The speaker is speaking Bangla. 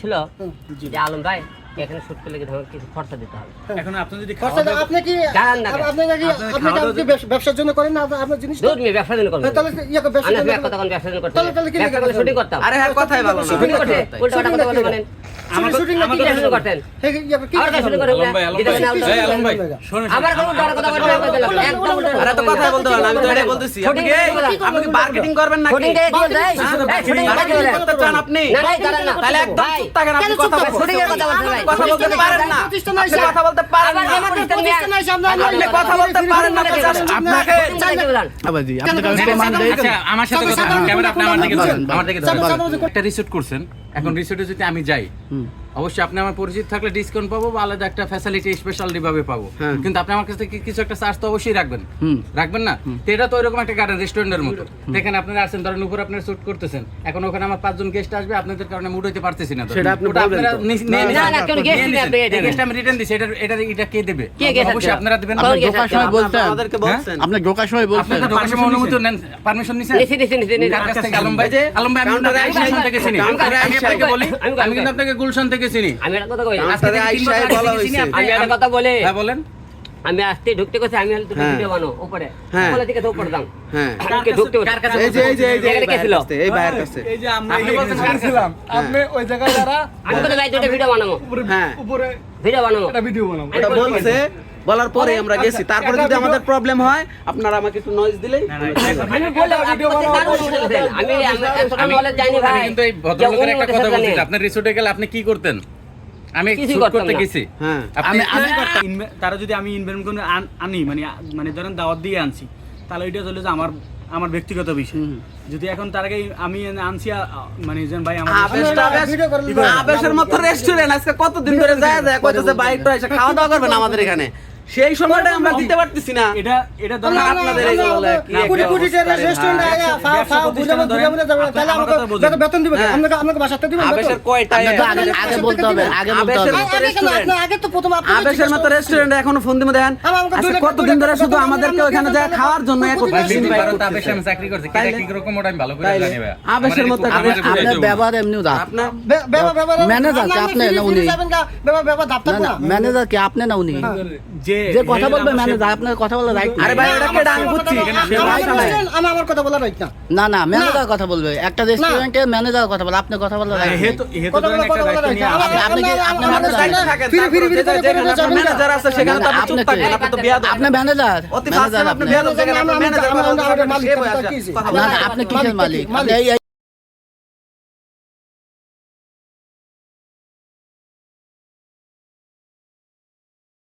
ছিল যে আলম ভাই এখানে শুট করলে কিছু খরচা দিতে হবে। এখন আপনি যদি খরচা আপনি কি আপনি কি আপনি কি আপনি ব্যবসার জন্য করেন না? আপনার- আপনার জিনিস দুধ মেয়ে ব্যবসা দিন করব তাহলে ইয়ে ব্যবসার জন্য এক কথা কোন ব্যবসা দিন করতে তাহলে- তাহলে কি ব্যবসা করলে শুটিং করতাম আরে হ্যাঁ কথাই ভালো না। শুটিং করতে উল্টা কথা বলেন। আমার মার্কেটিং করবেন? আপনি তাহলে একদম চুপ থাকেন আপনি কথা বলতে পারেন না। কথা বলতে পারেন না। আমার কথা বলতে পারেন না আপনাকে- সাথে কথা ক্যামেরা আপনি আমার দিকে আমার দিকে ধরেন। সাদা- সাদা- একটা রিসোর্ট করছেন এখন রিসোর্টে যদি আমি যাই অবশ্যই আপনি আমার পরিচিত থাকলে ডিসকাউন্ট পাবো বা আলাদা একটা ফ্যাসিলিটি স্পেশালি ভাবে পাবো। কিন্তু আপনি আমার কাছ থেকে কিছু একটা চার্জ তো অবশ্যই রাখবেন। রাখবেন না? তো এটা তো ওইরকম একটা গার্ডেন রেস্টুরেন্টের মতো। তো এখানে আপনারা আসেন ধরেন উপরে আপনারা শুট করতেছেন। এখন ওখানে আমার পাঁচজন গেস্ট আসবে আপনাদের কারণে মুড হইতে পারতেছি না সেটা আপনি আপনারা। নি- না, কেন আপনি এটা এই আমি রিটার্ন দিছি। এটা এটা এটা কে দেবে? অবশ্যই আপনারা দিবেন। আপনি ঢোকার সময় বলতেন আমাদেরকে বলছেন। আপনি ঢোকার সময় আপনি বলতেন ঢোকার সময় অনুমতি নেন। পারমিশন নিছেন? নিছি নিছি নিছি আলম ভাই? যে আলম ভাই আমি আপনাকে বলি। আমি কিন্তু আপনাকে গুলশান থেকে চিনি? আমি একটা কথা কই আজকে থেকে তিন বছর আগে থেকে চিনি, আমি একটা কথা বলি। হ্যাঁ বলেন। আমি আসতে ঢুকতে গেছি আমি হলে হ্যাঁ। ভিডিও বানো উপরে। হ্যাঁ। দিকে তো উপরে দাম হ্যাঁ। ঢুকতে কার কাছে এই যে এই যে এই যে এখানে এই ভাইয়ের কাছে, এই ভাইয়ের কাছে। এই যে আমরা আপনি বলতেছেন এখানে আপনি ওই জায়গায় যারা আমি তো ভাই দুটো ভিডিও বানাবো। হ্যাঁ। উপরে ভিডিও বানাবো। একটা ভিডিও বানাবো। ওটা বলছে বলার পরে আমরা গেছি। তারপরে যদি আমাদের প্রবলেম হয় আপনারা আমাকে একটু নয়েজ দিলেই আমি বলে আপনি বলতে দারুণ বলতেছেন। আমি আমি এতটা আমি নলেজ জানি ভাই আমি কিন্তু এই যে ভদ্রলোকের উনি একটা ওদের কথা সাথে বলছি। জানেন। আপনার রিসোর্টে গেলে আপনি কি করতেন? আমি কিছুই শুট করতাম করতে গেছি। হ্যাঁ। আমি তারা যদি আমি ইনভেস্ট করে আনি মানে মানে ধরেন দাওয়াত দিয়ে আনছি তাহলে ওইটা চলে যে আমার আমার ব্যক্তিগত বিষয়। যদি এখন তার আগে আমি আনছি মানে যেন ভাই আমার আবেশের মতো রেস্টুরেন্ট আজকে কতদিন ধরে যায় যায় কইতেছে বাইক এসে খাওয়া দাওয়া করবেন আমাদের এখানে। সেই সময়টা আমরা দিতে পারতেছি না এটা এটা ধরেন আপনাদের এই বলে কি কোটি কোটি রে রেস্টুরেন্টে। আয়া ফা- ব্যবসা ফা প্রতিষ্ঠানে ঘুরে ঘুরে ঘুরে যাবে, তাহলে আমাকে কথা বুঝুন। বেতন- বেতন দিবে কে? হ্যাঁ। আপনাকে আপনাকে বাসাতে দিবেন আবেশের কয়টা আগে আগে বলতে হবে আগে বলতে হবে মতো আগে রেস্টুরেন্ট আপনি আগে তো প্রথম আপনাকে আবেশের মতো রেস্টুরেন্টে এখনও ফোন দিমে দেন আচ্ছা কতদিন ধরে শুধু দিবেন, আমাদেরকে ওখানে যায় খাওয়ার জন্য এক প্রতিদিন ভাই, দিন বিশ ভাই বারো তা আমি চাকরি করছি তাইলে? কি রকম ওটা আমি ভালো করে জানি ভাই আবেশের মতো আপনার ব্যবহার এমনিও দাঁত আপনার বে- বেবা- বেবা- ম্যানেজার না, কে আপনি না উনি? যাবেন গা, বেবা- বেবা দাপ থাকব না না না। ম্যানেজার কি আপনি না উনি যে যে কথা বলবে ম্যানেজার আপনার কথা বলার রাইট আরে ভাই ওটা কেডা আমি বুঝছি আমি আমার কথা বলা রাইট না। না না ম্যানেজার কথা বলবে। একটা রেস্টুরেন্টে ম্যানেজার কথা বলে আপনি কথা বলার রাইট হে তো হে তো বলা বলা আপনি কি- আপনি ম্যানেজার ফিরি- ফিরি- না। ম্যানেজার আছে সেখানে তো আপনি চুপ আপনি কে? থাকেন আপনি তো বিয়াদ আপনি ম্যানেজার অতি ফার্স্ট আপনি বিয়াদ জায়গায় আপনি ম্যানেজার কি না না আপনি কিসের মালিক,